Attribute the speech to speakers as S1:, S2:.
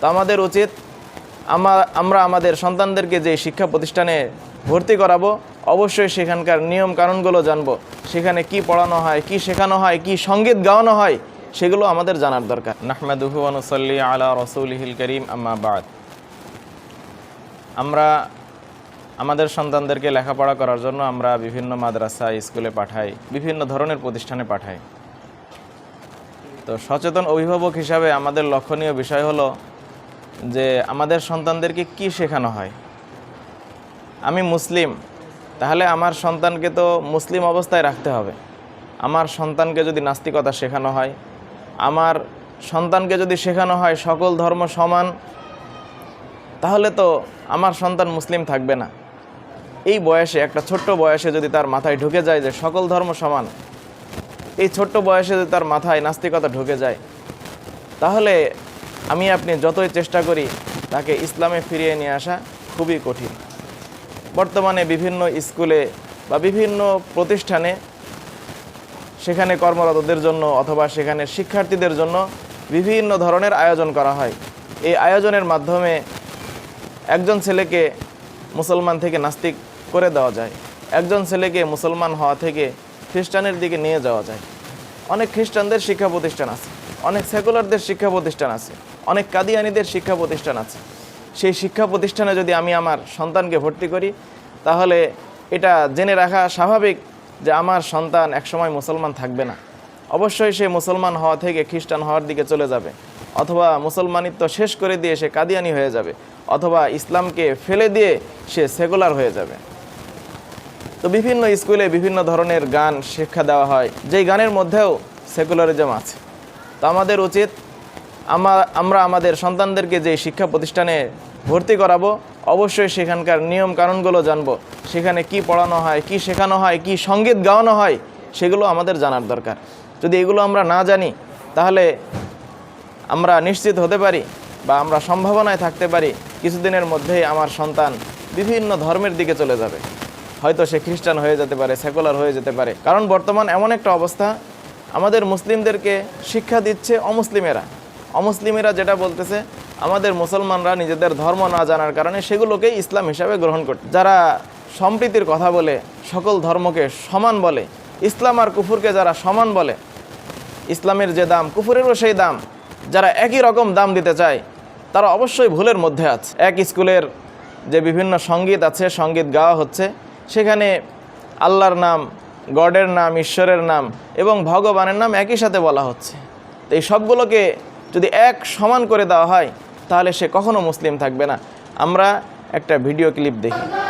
S1: তো আমাদের উচিত আমরা আমাদের সন্তানদেরকে যে শিক্ষা প্রতিষ্ঠানে ভর্তি করাবো, অবশ্যই সেখানকার নিয়ম কানুনগুলো জানব। সেখানে কি পড়ানো হয়, কি শেখানো হয়, কি সংগীত গাওয়ানো হয়, সেগুলো আমাদের জানার দরকার। নাহমাদুহু অনুসল্লি আলা রসুলহিল করিম, আম্মা বাদ। আমরা আমাদের সন্তানদেরকে লেখাপড়া করার জন্য আমরা বিভিন্ন মাদ্রাসা, স্কুলে পাঠাই, বিভিন্ন ধরনের প্রতিষ্ঠানে পাঠাই। তো সচেতন অভিভাবক হিসাবে আমাদের লক্ষণীয় বিষয় হলো যে আমাদের সন্তানদেরকে কি শেখানো হয়? আমি মুসলিম, তাহলে আমার সন্তানকে তো মুসলিম অবস্থায় রাখতে হবে। আমার সন্তানকে যদি নাস্তিকতা শেখানো হয়, আমার সন্তানকে যদি শেখানো হয় সকল ধর্ম সমান, তাহলে তো আমার সন্তান মুসলিম থাকবে না। এই বয়সে, একটা ছোট্ট বয়সে যদি তার মাথায় ঢুকে যায় যে সকল ধর্ম সমান, এই ছোট্ট বয়সে যদি তার মাথায় নাস্তিকতা ঢুকে যায়, তাহলে আমি আপনি যতই চেষ্টা করি তাকে ইসলামে ফিরিয়ে নিয়ে আসা খুবই কঠিন। বর্তমানে বিভিন্ন স্কুলে বা বিভিন্ন প্রতিষ্ঠানে সেখানে কর্মরতদের জন্য অথবা সেখানে শিক্ষার্থীদের জন্য বিভিন্ন ধরনের আয়োজন করা হয়। এই আয়োজনের মাধ্যমে একজন ছেলেকে মুসলমান থেকে নাস্তিক করে দেওয়া যায়। একজন ছেলেকে মুসলমান হওয়া থেকে খ্রিস্টানের দিকে নিয়ে যাওয়া যায়। অনেক খ্রিস্টানদের শিক্ষা প্রতিষ্ঠান আছে। অনেক সেকুলারদের শিক্ষা প্রতিষ্ঠান আছে, অনেক কাদিয়ানিদের শিক্ষা প্রতিষ্ঠান আছে। সেই শিক্ষা প্রতিষ্ঠানে যদি আমি আমার সন্তানকে ভর্তি করি, তাহলে এটা জেনে রাখা স্বাভাবিক যে আমার সন্তান একসময় মুসলমান থাকবে না। অবশ্যই সে মুসলমান হওয়া থেকে খ্রিস্টান হওয়ার দিকে চলে যাবে, অথবা মুসলমানিত্ব শেষ করে দিয়ে সে কাদিয়ানি হয়ে যাবে, অথবা ইসলামকে ফেলে দিয়ে সে সেকুলার হয়ে যাবে। তো বিভিন্ন স্কুলে বিভিন্ন ধরনের গান শিক্ষা দেওয়া হয়, যেই গানের মধ্যেও সেকুলারিজম আছে। তো আমাদের উচিত আমরা আমাদের সন্তানদেরকে যে শিক্ষা প্রতিষ্ঠানে ভর্তি করাবো, অবশ্যই সেখানকার নিয়ম কানুনগুলো জানব। সেখানে কি পড়ানো হয়, কি শেখানো হয়, কি সংগীত গাওয়ানো হয়, সেগুলো আমাদের জানার দরকার। যদি এগুলো আমরা না জানি, তাহলে আমরা নিশ্চিত হতে পারি বা আমরা সম্ভাবনায় থাকতে পারি, কিছুদিনের মধ্যেই আমার সন্তান বিভিন্ন ধর্মের দিকে চলে যাবে। হয়তো সে খ্রিস্টান হয়ে যেতে পারে, সেকুলার হয়ে যেতে পারে। কারণ বর্তমান এমন একটা অবস্থা আমাদের মুসলিমদেরকে শিক্ষা দিচ্ছে অমুসলিমেরা। অমুসলিমেরা যেটা বলতেছে, আমাদের মুসলমানরা নিজেদের ধর্ম না জানার কারণে সেগুলোকে ইসলাম হিসাবে গ্রহণ করছে যারা সম্প্রীতির কথা বলে, সকল ধর্মকে সমান বলে, ইসলাম আর কুফুরকে যারা সমান বলে, ইসলামের যে দাম, কুফুরেরও সেই দাম। যারা একই রকম দাম দিতে চায়, তারা অবশ্যই ভুলের মধ্যে আছে। এক স্কুলের যে বিভিন্ন সংগীত আছে, সংগীত গাওয়া হচ্ছে, সেখানে আল্লাহর নাম গডের নাম, ঈশ্বরের নাম এবং ভগবানের নাম একই সাথে বলা হচ্ছে। তো এই সবগুলোকে যদি এক সমান করে দেওয়া হয়, তাহলে সে কখনো মুসলিম থাকবে না। আমরা একটা ভিডিও ক্লিপ দেখি।